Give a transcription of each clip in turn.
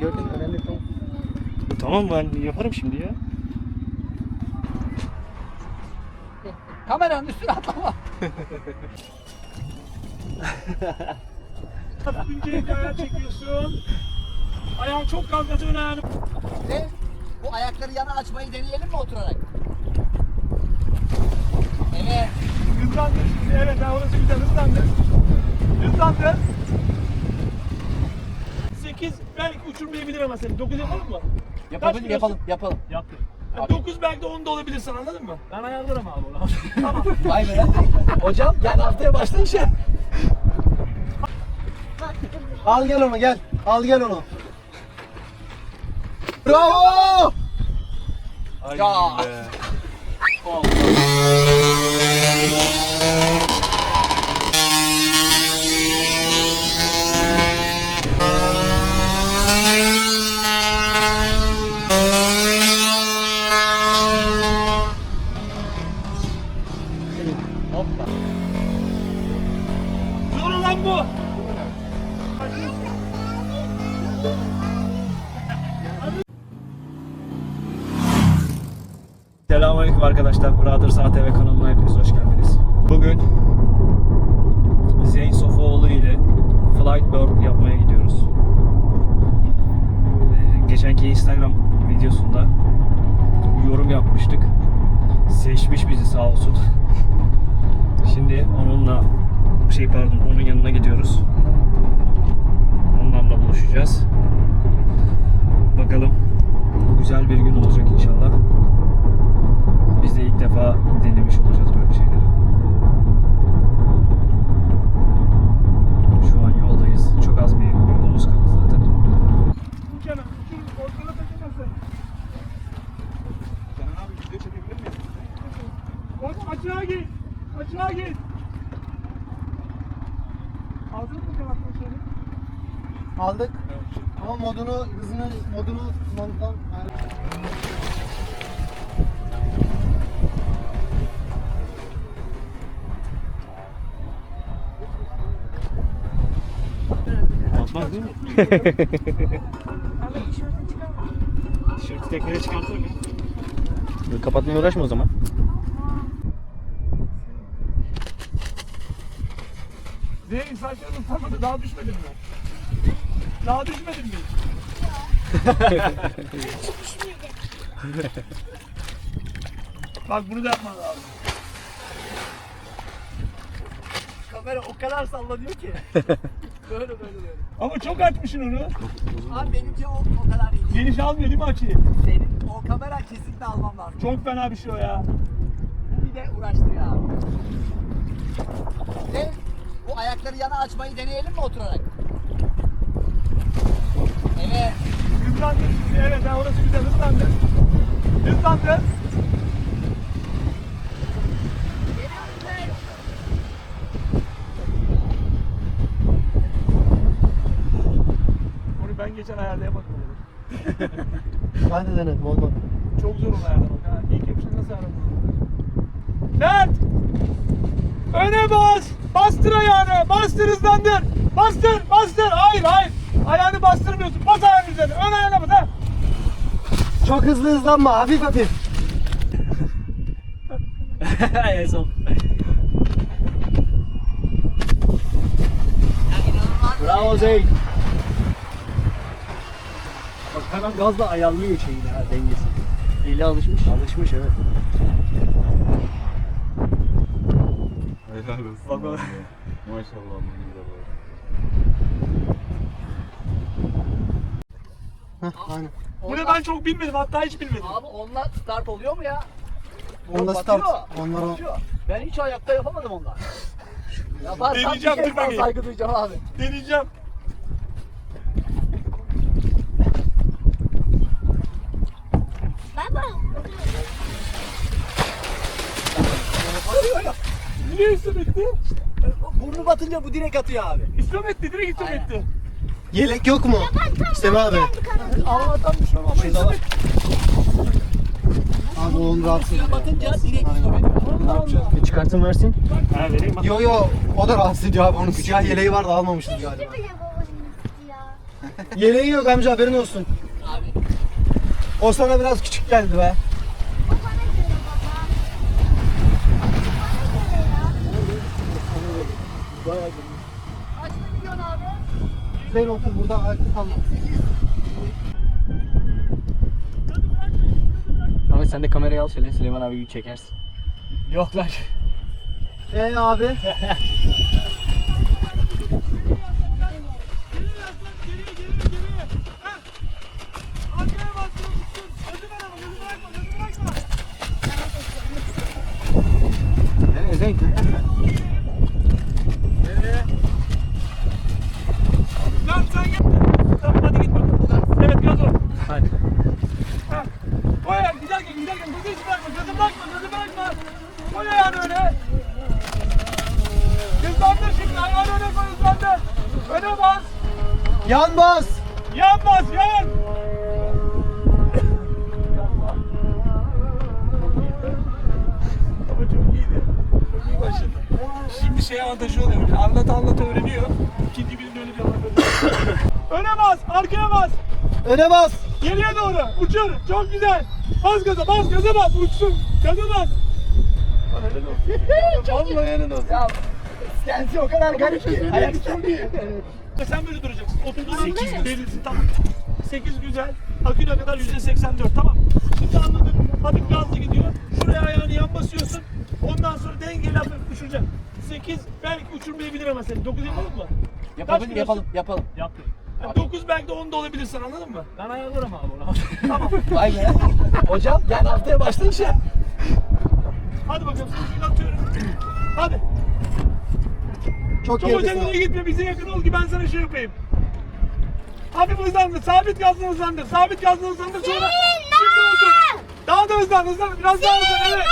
gördün önemli değil. Tamam ben yaparım şimdi ya. Kameranın üstüne atlama. İnce ayağa çekiyorsun. Ayağın çok kalkmasın ön ayağını. Ve bu ayakları yana açmayı deneyelim mi oturarak? Evet. Hızlandır şimdi. Evet ha, orası güzel hızlandır. Hızlandır. 8 belki uçurmayabilir ama seni. 9 yapalım mı? Yapalım, kilosun? yapalım, yapalım. Yaptım. 9 belki de 10 da olabilirsin anladın mı? Ben ayarlarım abi onu. tamam. Vay be. Hocam gel haftaya başla işe. Al gel onu gel. Al gel onu. Bravo! Ya. Zor olan bu. Selamünaleyküm arkadaşlar. Brothers ATV kanalına hepiniz hoş geldiniz. Bugün Zeyn Sofoğlu ile Flight Bird yapmaya gidiyoruz. Ee, geçenki Instagram videosunda yorum yapmıştık. Seçmiş bizi sağ olsun. Şimdi onunla şey pardon onun yanına gidiyoruz. Onlarla buluşacağız. Bakalım Batmaz değil mi? Tişörtü tekneye çıkartır mı? Kapatmaya uğraşma o zaman. Zeyn saçlarını ıslatmadı. Daha düşmedin mi? Daha düşmedin mi? Bak bunu da yapman lazım. Kamera o kadar sallanıyor ki. böyle böyle böyle. Ama çok açmışsın onu. Abi benimki o, o kadar iyi. Geniş almıyor değil mi açıyı? Senin o kamera kesinlikle almam lazım. Çok fena bir şey o ya. Bu bir de uğraştırıyor abi. Ve bu ayakları yana açmayı deneyelim mi oturarak? Evet. Hızlandır. Evet ha, orası güzel hızlandır. Hızlandır. Onu ben geçen ayarlayamadım. öyle. Ben de denedim olmadı. Çok zor onu ayarlamak. Ha. İlk yapışını nasıl ayarladın? Mert! Öne bas! Bastır ayağını! Bastır hızlandır! Bastır! Bastır! Hayır hayır! Ayağını bastırmıyorsun. Bas ayağını üzerine. Ön ayağına bas ha! Çok hızlı hızlanma hafif hafif. en son. Bravo Zeyn. Bak hemen gazla ayarlıyor şeyini ha dengesi. Eli alışmış. Alışmış evet. Helal olsun. Bak bak. Maşallah bu güzel oldu. Heh, aynen. Bunu ben çok bilmedim. Hatta hiç bilmedim. Abi onunla start oluyor mu ya? Onda Yok, start. batıyor. Onlar o. Batıyor. Ben hiç ayakta yapamadım ondan. Yaparsam bir Deneyeceğim, kez dur daha bakayım. saygı duyacağım abi. Deneyeceğim. Niye üstüm etti? Burnu batınca bu direkt atıyor abi. İstem etti. Direkt istem Aynen. etti. Yelek yok mu? Semi abi. Allah'tan bir şey olmaz. Şurada istem var. Abi oğlum rahatsız. Batınca direkt ediyor. Bir çıkartın versin. Ha vereyim bak. Yo yo o da rahatsız ediyor abi. Onun siyah yeleği vardı galiba. bile babamın ya. Yeleği yok amca haberin olsun. Abi. O sana biraz küçük geldi be. O bana göre baba. Bana göre ya. Kaçta gidiyorsun abi? Sen otur burada ayakta kalma. Ahmet sen de kamerayı al şöyle Süleyman abi çekersin. Yok lan. Ee abi? Arkaya bastırın tutsun. Gözü ver ama gözü bırakma gözü bırakma. Nereye Zeyn? Lan sen git. Tamam hadi git bakalım. Evet gaz ol. Hadi. Ha. Koy ayağını giderken gözü hiç bırakma gözü bırakma gözü bırakma. Koy ayağını öne. Hızlandır şimdi ayağını öne koy hızlandır. Öne bas. Yan bas. Yan bas yan. Ama çok iyiydi. Çok iyi başladı. Şimdi şey avantajı oluyor. Anlat anlat öğreniyor. İkinci birinde öyle bir avantajı. Öne bas, arkaya bas. Öne bas. Geriye doğru. Uçur. Çok güzel. Bas gaza, bas gaza bas. Uçsun. Gaza bas. Vallahi yanın olsun. Ya kendisi o kadar garip ki. Ayak Çok iyi. Sen böyle duracaksın. Oturduğun an belirsin. Tamam. 8 güzel. Aküne kadar %84 tamam. Şimdi anladık. Hafif gazlı gidiyor. Şuraya ayağını yan basıyorsun. Ondan sonra dengeli hafif düşeceksin. 8 belki uçurmayabilir ama seni. 9 yapalım mı? Yapalım, yapalım, yapalım. Yaptım. 9 belki de 10 da olabilir sen anladın mı? Ben ayarlarım abi onu. Tamam. Vay be. Hocam gel haftaya başla işe. Hadi bakalım seni atıyorum. Hadi. Çok Çok geride acele gitme bize yakın ol ki ben sana şey yapayım. Hafif hızlandır, sabit gazla hızlandır, sabit gazla hızlandır sonra şimdi otur. Daha da hızlan, hızlan, biraz daha hızlan, evet.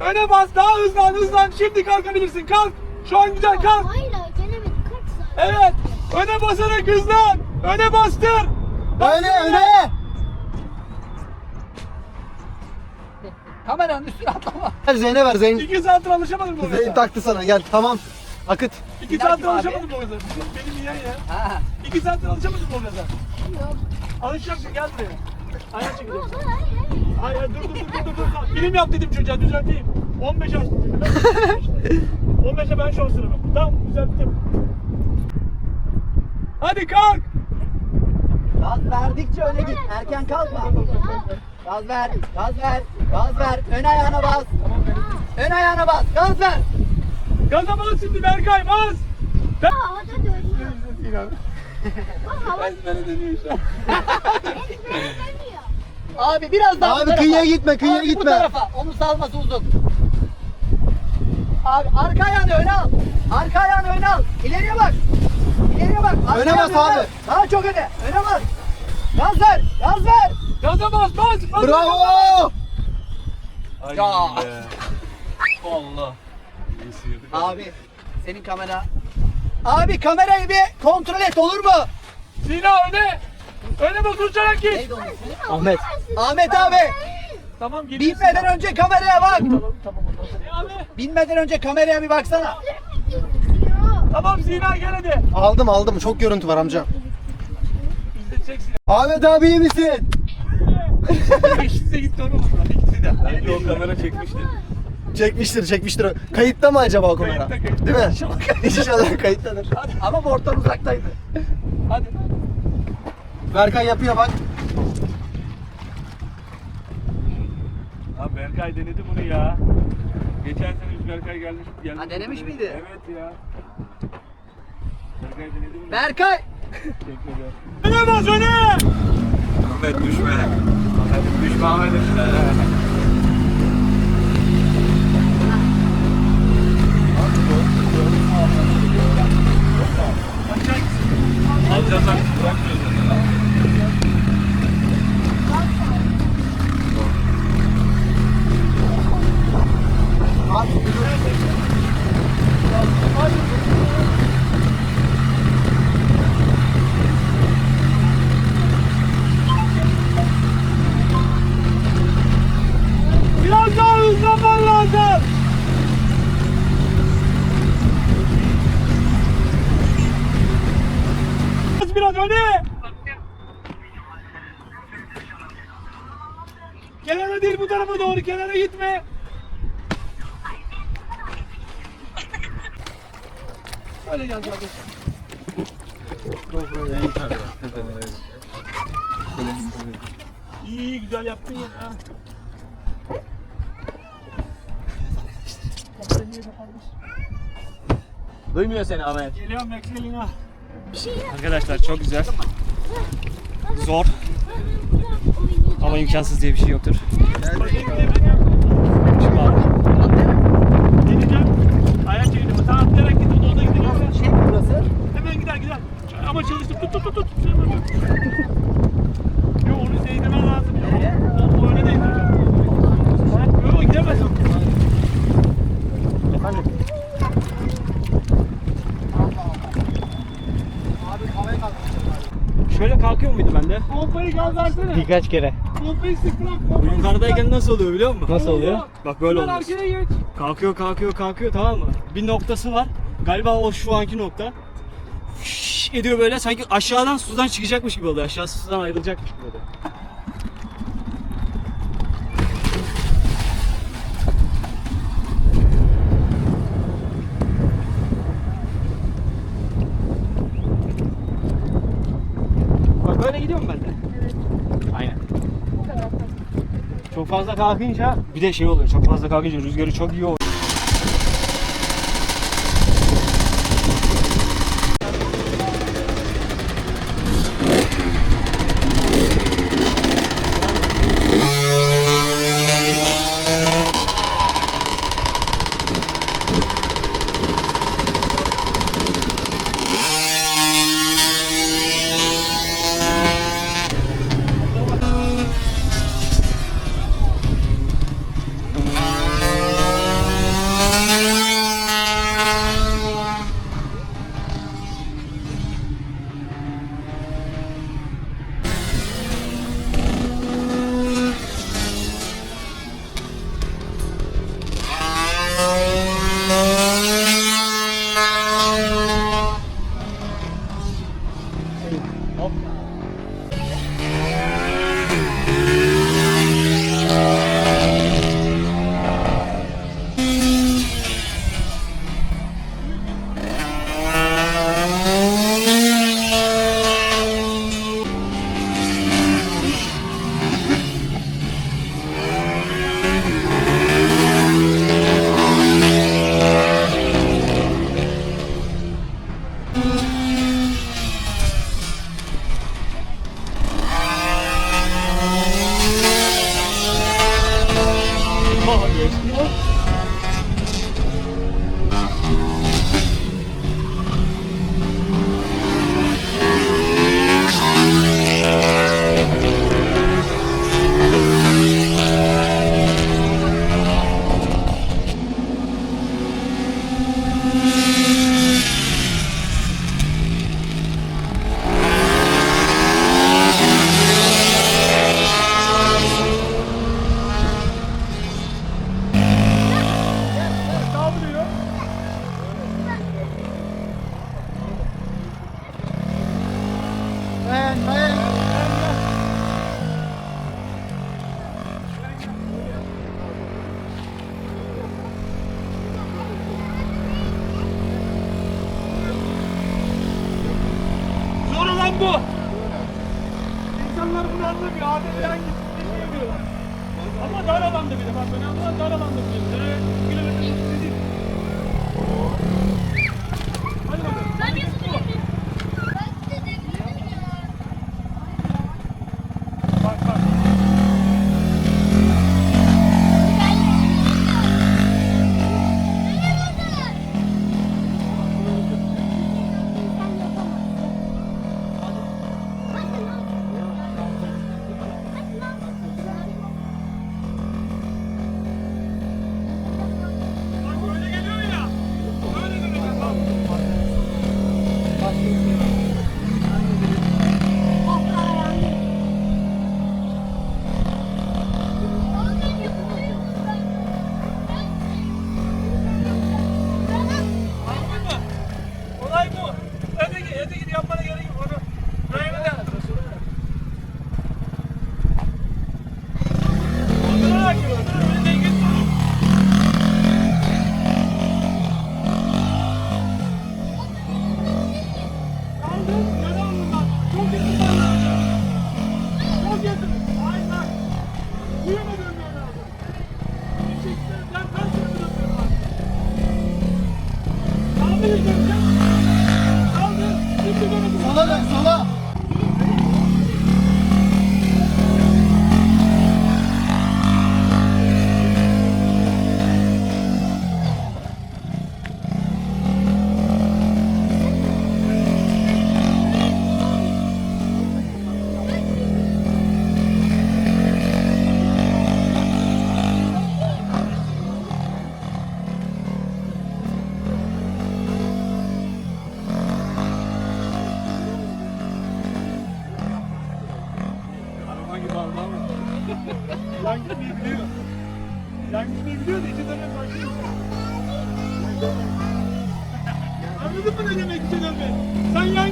Öne bas, daha hızlan, hızlan, şimdi kalkabilirsin, kalk. Şu an güzel, kalk. Hala gelemedik kaç saat? Evet, öne basarak hızlan, öne bastır. Öne öne. Kameranın üstüne atlama. Ver Zeyn'e ver Zeyn. İki saattir alışamadın mı o Zeyn taktı sana gel tamam. Akıt. İki saattir dakika abi. alışamadın mı o gaza? Benim yiyen ya. Ha. İki saattir alışamadın mı o gaza? Yok. Alışacaksın, gel buraya. Ayağa çekeceksin. Hayır. Hayır dur dur dur dur dur. Bilim yap dedim çocuğa düzelteyim. 15 açtım. 15'e ben şov sınıfı. Tamam düzelttim. Hadi kalk. Gaz verdikçe öne git. Erken kalkma. Gaz ver, gaz ver, gaz ver. Ön ayağına bas. Ön ayağına bas. Gaz ver. Gaza bas şimdi Berkay bas. Ben... Havada dönüyor. Beni dönüyor şu an. Abi biraz daha Abi bu tarafa. kıyıya gitme, kıyıya Abi gitme. Bu tarafa. Onu salması uzun. Abi arka ayağını öne al. Arka ayağını öne al. İleriye bak. İleriye bak. Arka Öne bas abi. Daha çok öne. Öne bas. Gaz ver. Gaz ver. Gaza bas bas. bas Bravo. Ay Ya. Allah. Abi senin kamera. Abi kamerayı bir kontrol et olur mu? Sina öne. Öne bas uçarak git. Ahmet. Ahmet abi. Tamam geliyorsun. Binmeden önce kameraya bak. E abi. Binmeden önce kameraya bir baksana. Tamam Sina gel hadi. Aldım aldım çok görüntü var amca. İzleteceksin. Ahmet abi iyi misin? İkisi de gitti onu buldular. İkisi de. Bence o kamera çekmişti. Çekmiştir çekmiştir. Kayıtta mı acaba o kamera? Kayıtta, kayıtta. Değil mi? İnşallah kayıttadır. Ama borttan uzaktaydı. Hadi. Berkay yapıyor bak. Abi Berkay denedi bunu ya. Geçen sene Berkay gelmiş. gelmiş Ha, denemiş miydi? Evet ya. Berkay denedi bunu. Berkay. Çekmedi. Öne bas öne. Ahmet düşme. Ahmet düşme Ahmet'im. Alacağız bak. Bırakmıyoruz. Biraz daha hızlanman lazım. biraz öne. Kenara değil bu tarafa doğru kenara gitme. Öyle gel kardeşim. İyi iyi, güzel yaptın ya. ha. Duymuyor seni Ahmet. Geliyorum bekleyin ha. Arkadaşlar çok güzel. Zor ama imkansız diye bir şey yoktur. Şimdi abi. Deneyeceğim. Ayak çekeceğim. Tamam atlayarak git. O da gidiyorsun. Şey burası. Hemen gider gider. Ama çalıştır. Tut tut tut tut. Şey yapma. Yok onu değdirmen lazım. Nereye? O, o öne değdireceğim. Yok gidemez o. Efendim? Abi havaya kalkmışsın. Şöyle kalkıyor muydu bende? Pompayı gaz versene. Birkaç kere. Pompayı sık bırak. Bu yukarıdayken nasıl oluyor biliyor musun? Nasıl oluyor? Bak böyle Hemen oluyor. arkaya geç. Kalkıyor kalkıyor kalkıyor tamam mı? Bir noktası var. Galiba o şu anki nokta. Şşş ediyor böyle sanki aşağıdan sudan çıkacakmış gibi oluyor. Aşağı sudan ayrılacakmış gibi oluyor. Bak böyle gidiyor mu ben de? Aynen. Çok fazla kalkınca bir de şey oluyor. Çok fazla kalkınca rüzgarı çok iyi oluyor.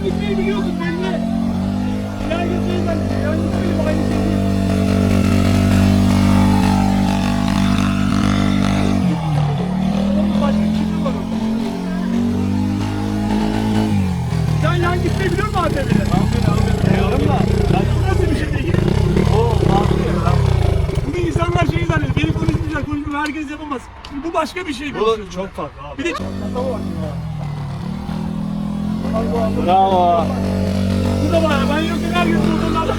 gitmeyi biliyordun belli. Gel götüreyim ben. Yalnız benim aynı şey değil. Başka bir şey var Sen yan gitmeyi biliyor musun ATV'de? Aferin aferin. Da. Nasıl bir şey değil? Oo aferin insanlar şey zannediyor. Beni konuşmayacak konuşmayacak. Herkes yapamaz. Bu başka bir şey. Bu çok farklı abi. Bir de... Bravo. bu da var. Ben yokken her gün motorlarla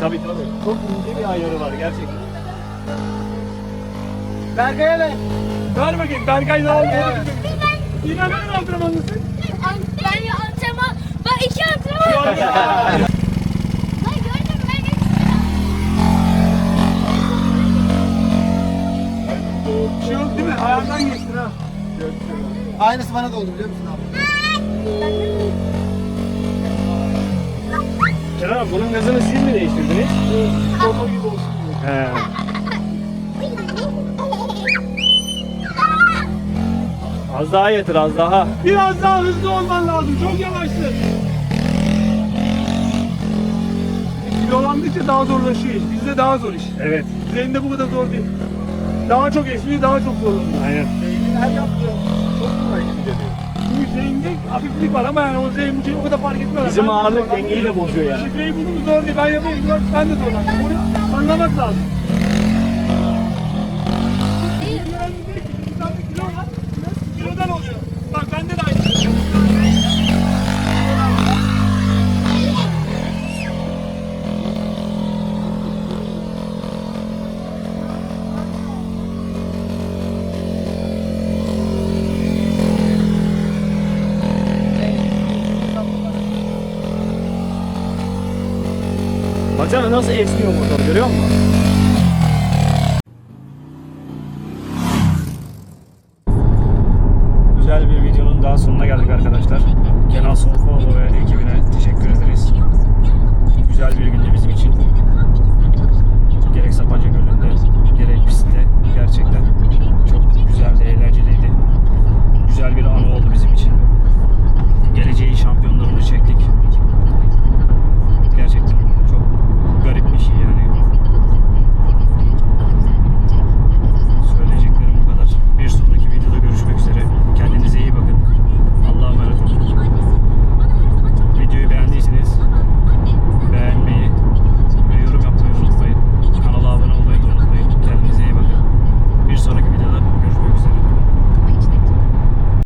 Tabii tabii. Çok ince bir ayarı var gerçekten. Berkay'a ver. Ver bakayım. Berkay ne oldu? İnan benim antrenmanlısın. Ben ya antrenman. Ben iki antrenman. Aynısı bana da oldu biliyor musun abi? Kenan abi bunun gazını siz mi değiştirdiniz? Motor gibi olsun. He. Az daha yeter az daha. Biraz daha hızlı olman lazım. Çok yavaşsın. Kilolandıkça daha zorlaşıyor iş. Bizde daha zor iş. Evet. Üzerinde bu kadar zor değil. Daha çok esniyor, daha çok zorlanıyor. Aynen. Her yaptığı geliyor. Bu zeyinde hafiflik var ama yani o zeyin bu o kadar fark etmez. Bizim Ben- ağırlık dengeyi de bozuyor yani. Şifreyi bulmamız zor değil. Ben yapayım. Ben de zorlandım. Bunu anlamak lazım. Baksana nasıl esniyor motor görüyor musun?